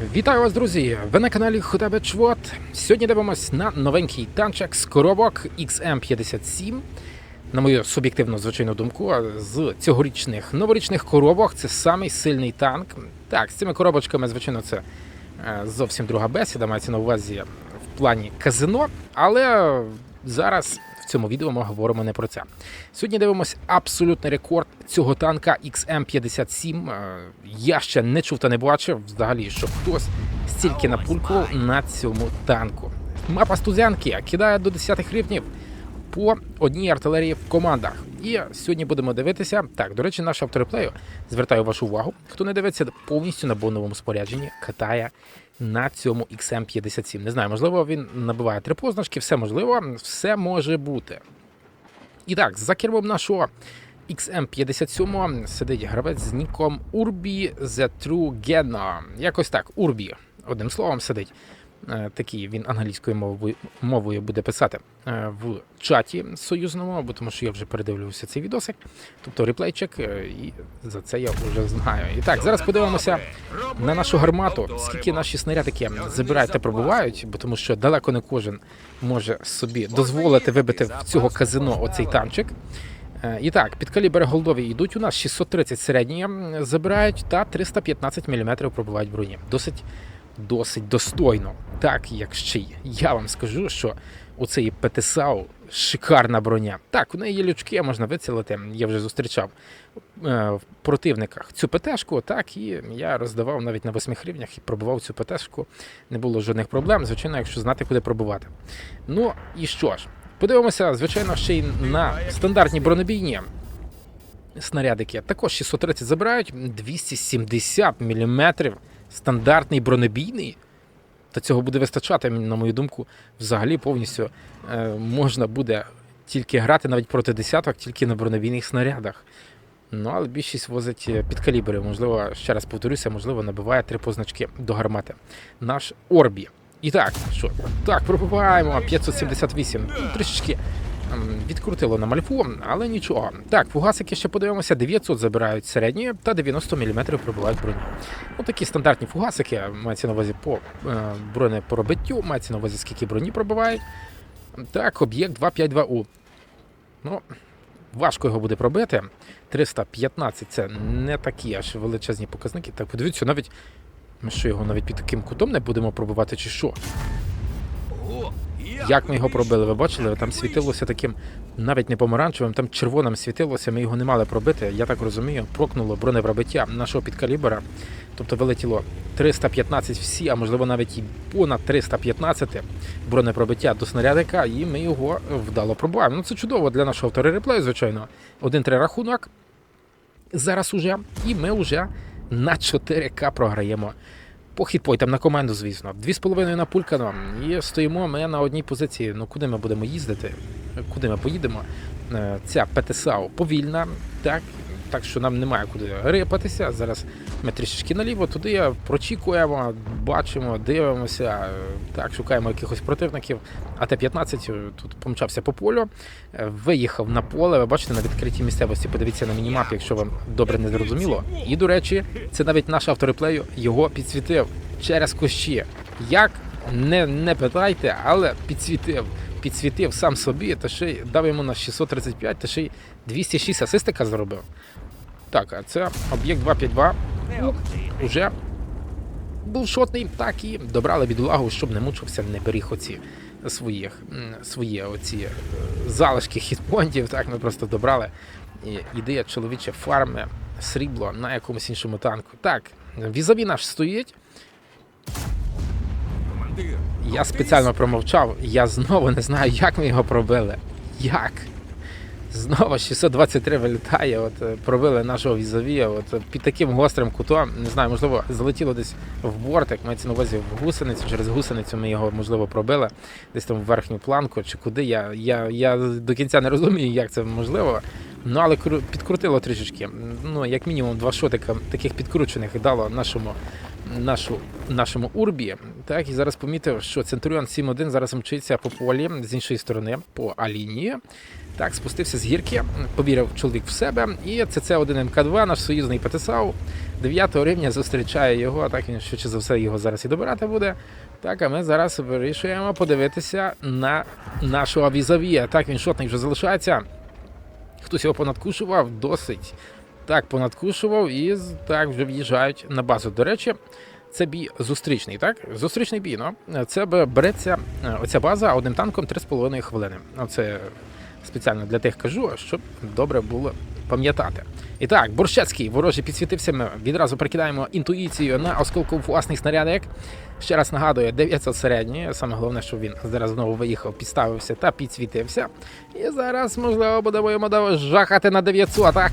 Вітаю вас, друзі! Ви на каналі Хотабе Чвот. Сьогодні дивимось на новенький танчик з коробок XM57. На мою суб'єктивну звичайну думку, з цьогорічних новорічних коробок це самий сильний танк. Так, з цими коробочками, звичайно, це е, зовсім друга бесіда, мається на увазі в плані казино, але зараз цьому відео ми говоримо не про це. Сьогодні дивимося абсолютний рекорд цього танка XM57. Е, Я ще не чув та не бачив взагалі, щоб хтось стільки напулькував на цьому танку. Мапа стузянки кидає до 10 рівнів по одній артилерії в командах. І сьогодні будемо дивитися. Так, до речі, наш автор реплею звертаю вашу увагу. Хто не дивиться повністю на боновому спорядженні, катає на цьому XM57. Не знаю, можливо, він набиває три позначки, все можливо, все може бути. І так, за кермом нашого XM57 сидить гравець з ніком Urbi The True Gena. Якось так, Urbi, одним словом, сидить. Е, Такий він англійською мовою, мовою буде писати е, в чаті союзному, бо тому що я вже передивлювався цей відосик. Тобто реплейчик, е, і за це я вже знаю. І так, зараз подивимося на нашу гармату, скільки наші снарядики забирають та пробувають, бо тому що далеко не кожен може собі дозволити вибити в цього казино оцей танчик. І так, під калібри голдові йдуть у нас 630 середні забирають та 315 мм пробувають броні. Досить досить достойно. Так, як ще й я вам скажу, що у цієї ПТСАУ шикарна броня. Так, у неї є лючки, можна вицілити. Я вже зустрічав е, в противниках цю ПТшку, так, і я роздавав навіть на восьмих рівнях і пробував цю ПТшку. Не було жодних проблем, звичайно, якщо знати, куди пробувати. Ну і що ж, подивимося, звичайно, ще й на стандартні бронебійні. Снарядики також 630 забирають, 270 мм стандартний бронебійний. Та цього буде вистачати, на мою думку, взагалі повністю е, можна буде тільки грати навіть проти десяток, тільки на бронебійних снарядах. Ну, але більшість возить е, під калібри. Можливо, ще раз повторюся, можливо, набиває три позначки до гармати. Наш Орбі. І так, що? Так, пробиваємо 578. Ну, Трішечки відкрутило на мальфу, але нічого. Так, фугасики ще подивимося, 900 забирають середні та 90 мм пробивають броню. Ну, такі стандартні фугасики, мається на увазі по е, бронепробиттю, мається на увазі, скільки броні пробивають. Так, об'єкт 252У. Ну, важко його буде пробити. 315 це не такі аж величезні показники. Так, подивіться, навіть ми що його навіть під таким кутом не будемо пробивати, чи що? Як ми його пробили, ви бачили? Там світилося таким навіть не помаранчевим, там червоним світилося, ми його не мали пробити. Я так розумію, прокнуло бронепробиття нашого підкалібра. Тобто вилетіло 315 всі, а можливо навіть і понад 315 бронепробиття до снарядика, і ми його вдало пробуваємо. Ну це чудово для нашого авторереплею, звичайно. Один-три рахунок. Зараз уже, і ми вже на 4К програємо по хітпойтам на команду, звісно. Дві з половиною напулькано. І стоїмо ми на одній позиції. Ну куди ми будемо їздити? Куди ми поїдемо? Е, Ця ПТСАУ повільна, так. Так що нам немає куди рипатися. Зараз ми трішечки наліво, туди прочікуємо, бачимо, дивимося, е, так, шукаємо якихось противників. А Т-15 тут помчався по полю, е, виїхав на поле. Ви бачите на відкритій місцевості. Подивіться на мінімап, якщо вам добре не зрозуміло. І, до речі, це навіть наш автор реплею його підсвітив через кущі. Як? Не, не питайте, але підсвітив. Підсвітив сам собі, та ще й дав йому на 635, та ще й 206 асистика зробив. Так, а це об'єкт 252. Ну, Уже був шотний, так і добрали бідолагу, щоб не мучився, не беріг оці своїх, свої оці е, залишки хітпонтів. Так, ми просто добрали. Ідея чоловіче фарми, срібло на якомусь іншому танку. Так, візаві наш стоїть. Я спеціально промовчав, я знову не знаю, як ми його пробили. Як? Знову 623 вилітає, от е, пробили нашого візовія, от е, під таким гострим кутом, не знаю, можливо, залетіло десь в бортик, мається на увазі в гусеницю, через гусеницю ми його, можливо, пробили, десь там в верхню планку чи куди. Я, я, я до кінця не розумію, як це можливо. Ну, але кру- підкрутило трішечки. Ну, як мінімум, два шотика таких підкручених дало нашому нашу, нашому урбі. Так, і зараз помітив, що Центуріон 7.1 зараз мчиться по полі з іншої сторони, по А-лінії. Так, спустився з гірки, повірив чоловік в себе, і ЦЦ-1 МК2, наш союзний ПТСАУ, 9 рівня зустрічає його, так він швидше за все його зараз і добирати буде. Так, а ми зараз вирішуємо подивитися на нашого візавія. Так, він шотний вже залишається. Хтось його понадкушував досить. Так, понадкушував і так вже в'їжджають на базу. До речі, це бій зустрічний, так? Зустрічний бій, ну. Це береться е, оця база одним танком 3,5 хвилини. Оце спеціально для тих кажу, щоб добре було пам'ятати. І так, Борщецький ворожий підсвітився. Ми відразу прикидаємо інтуїцію на осколку власний снарядик. Ще раз нагадую, 900 середній. Саме головне, що він зараз знову виїхав, підставився та підсвітився. І зараз, можливо, будемо йому жахати на 900, так?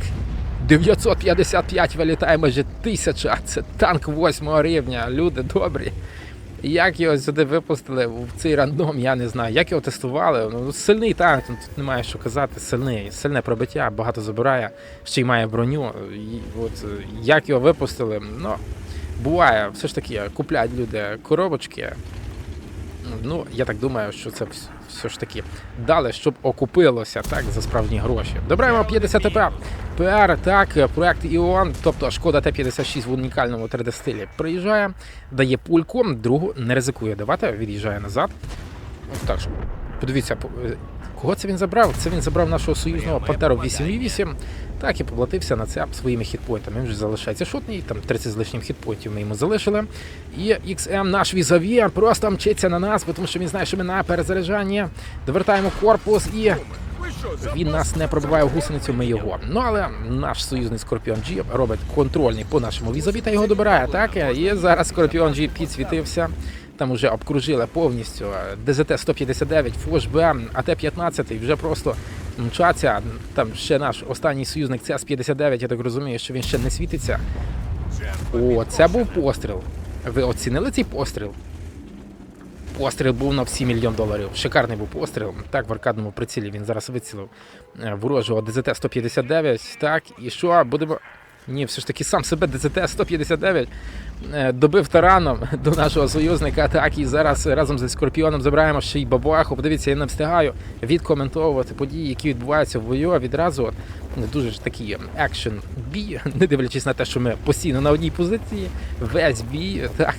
955 вилітає майже 1000. Це танк 8 рівня. Люди добрі. Як його сюди випустили в цей рандом, я не знаю. Як його тестували? Ну, сильний танк, ну, тут немає що казати. Сильний, сильне пробиття, багато забирає, ще й має броню. І от, як його випустили, ну, буває, все ж таки, купляють люди коробочки. Ну, я так думаю, що це все ж таки дали, щоб окупилося так за справжні гроші. Добраємо 50 ТП. ПР, так, проект Іон, тобто шкода Т-56 в унікальному 3D-стилі приїжджає, дає пульку, другу не ризикує давати, від'їжджає назад. Ось так. Подивіться, е, кого це він забрав? Це він забрав нашого союзного Пантеру 8.8, так і поплатився на це своїми хітпоінтами. Він вже залишається шотний, там 30 з лишнім хітпоінтів ми йому залишили. І XM наш візаві просто мчиться на нас, тому що він знає, що ми на перезаряджанні. Довертаємо корпус і він нас не пробиває в гусеницю, ми його. Ну але наш союзний Скорпіон G робить контрольний по нашому візові та його добирає. Так і зараз Скорпіон G підсвітився. Там уже обкружили повністю ДЗТ 159, ФОШБ, АТ-15 вже просто мчаться. Там ще наш останній союзник ЦС 59 я так розумію, що він ще не світиться. О, це був постріл. Ви оцінили цей постріл? Постріл був на всі мільйон доларів. Шикарний був постріл. Так, в аркадному прицілі він зараз вицілив е, ворожого ДЗТ 159. Так, і що будемо. Ні, все ж таки сам себе ДЗТ 159 е, добив тараном до нашого союзника. Так, і зараз разом зі Скорпіоном забираємо ще й бабаху. Подивіться, я не встигаю відкоментовувати події, які відбуваються в бою. Відразу от, дуже ж такий екшен бій, не дивлячись на те, що ми постійно на одній позиції. Весь бій, так.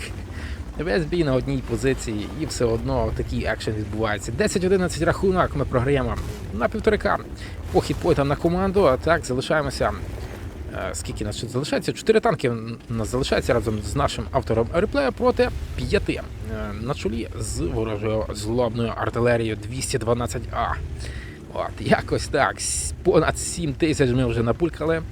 Весь бій на одній позиції, і все одно такий екшен відбувається. 10-11 рахунок ми програємо на півторика. По хітпойтам на команду. А так, залишаємося. Е, Скільки нас тут залишається? Чотири танки нас залишається разом з нашим автором реплею проти п'яти е, на чолі з ворожою злобною артилерією 212А. От, якось так. Понад 7 тисяч ми вже напулькали.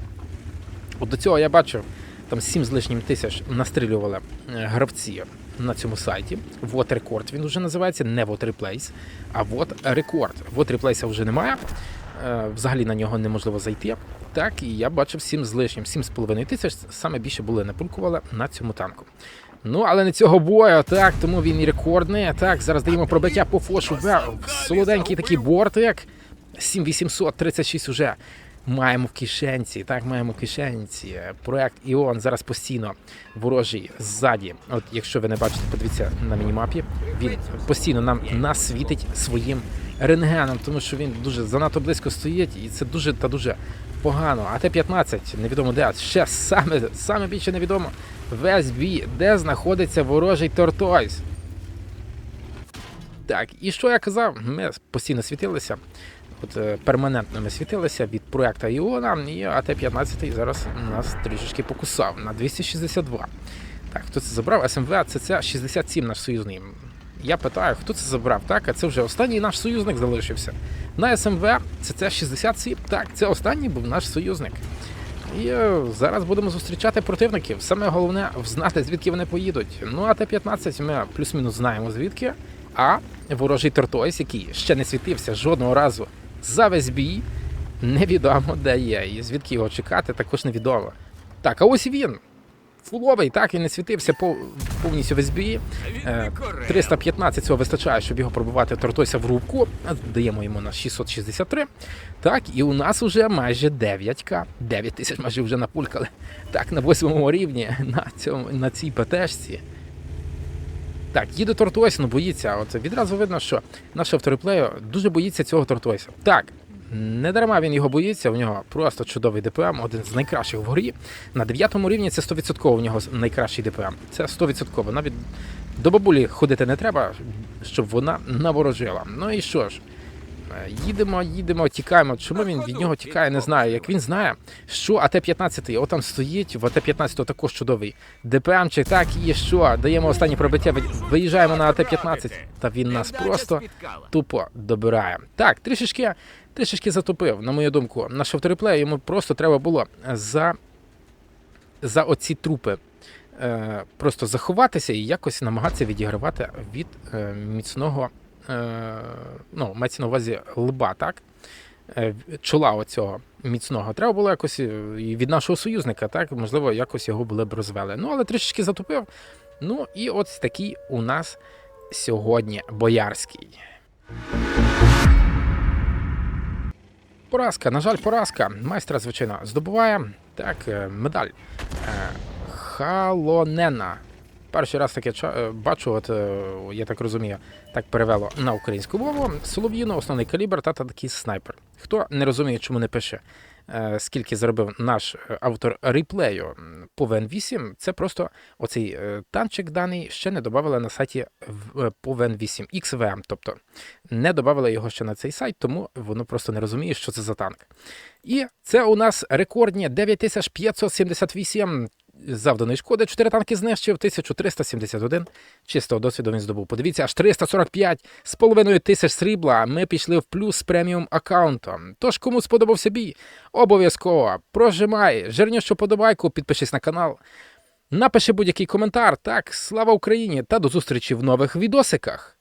От до цього я бачив, там 7 з лишнім тисяч настрілювали е, гравці на цьому сайті. Вот рекорд він вже називається, не вот реплейс, а вот рекорд. Вот реплейса вже немає. Е, Взагалі на нього неможливо зайти. Так, і я бачив 7 з лишнім, 7,5 тисяч саме більше були напулькували на цьому танку. Ну, але не цього бою, так, тому він і рекордний. Так, зараз даємо пробиття по фошу. Солоденький такий бортик. 7836 уже маємо в кишенці. Так, маємо в кишенці. Проект Іон зараз постійно ворожий ззаді. От якщо ви не бачите, подивіться на мінімапі. Він постійно нам насвітить своїм рентгеном, тому що він дуже занадто близько стоїть, і це дуже та дуже погано. А Т-15, невідомо де, ще саме, саме більше невідомо весь бій, де знаходиться ворожий Тортойс. Так, і що я казав? Ми постійно світилися. От е, перманентно ми світилися від проекту Іона, і АТ-15 зараз нас трішечки покусав на 262. Так, хто це забрав? СМВ, це це 67 наш союзний. Я питаю, хто це забрав? Так, а це вже останній наш союзник залишився. На СМВ це це 67. Так, це останній був наш союзник. І е, зараз будемо зустрічати противників. Саме головне знати, звідки вони поїдуть. Ну а Т-15 ми плюс-мінус знаємо звідки. А ворожий Тортойс, який ще не світився жодного разу за весь бій, невідомо де є. І звідки його чекати, також невідомо. Так, а ось він. Фуловий, так, він не світився пов- повністю весь бій. Е, 315 цього вистачає, щоб його пробувати Тортойса в рубку. Даємо йому на 663. Так, і у нас вже майже 9к. 9 тисяч майже вже напулькали. Так, на восьмому рівні на, цьому, на цій ПТшці. Так, їде Тортойс, ну боїться. От відразу видно, що наш автореплею дуже боїться цього Тортойса. Так, Не дарма він його боїться, у нього просто чудовий ДПМ, один з найкращих в горі. На 9 рівні це 100% у нього найкращий ДПМ. Це 100%. Навіть до бабулі ходити не треба, щоб вона наворожила. Ну і що ж, е, їдемо, їдемо, тікаємо. Чому він від нього тікає, не знаю. Як він знає, що АТ-15, отам стоїть, в АТ-15 також чудовий ДПМчик, так і що, даємо останнє пробиття, ви- виїжджаємо на АТ-15, та він нас просто тупо добирає. Так, трішечки, трішечки затупив, на мою думку. Наш авториплей йому просто треба було за, за оці трупи е, просто заховатися і якось намагатися відігравати від е, міцного, е, ну, мається на увазі лба, так? Е, чола оцього міцного. Треба було якось е, і від нашого союзника, так? Можливо, якось його були б розвели. Ну, але трішечки затупив. Ну, і ось такий у нас сьогодні боярський. Поразка, на жаль, поразка. Майстра, звичайно, здобуває. Так, е, медаль. Е, Халонена. Перший раз таке е, бачу, от я так розумію, так перевело на українську мову. Солов'їно, основний калібр та такий снайпер. Хто не розуміє, чому не пише, скільки заробив наш е, автор реплею по ВН8, це просто оцей е, танчик даний ще не додавали на сайті е, по ВН8 XVM, тобто не додавали його ще на цей сайт, тому воно просто не розуміє, що це за танк. І це у нас рекордні 9578 завданої шкоди. 4 танки знищив, 1371 чистого досвіду він здобув. Подивіться, аж 345 з половиною тисяч срібла. Ми пішли в плюс з преміум аккаунтом. Тож, кому сподобався бій, обов'язково прожимай, жирнішу подобайку, підпишись на канал. Напиши будь-який коментар. Так, слава Україні та до зустрічі в нових відосиках.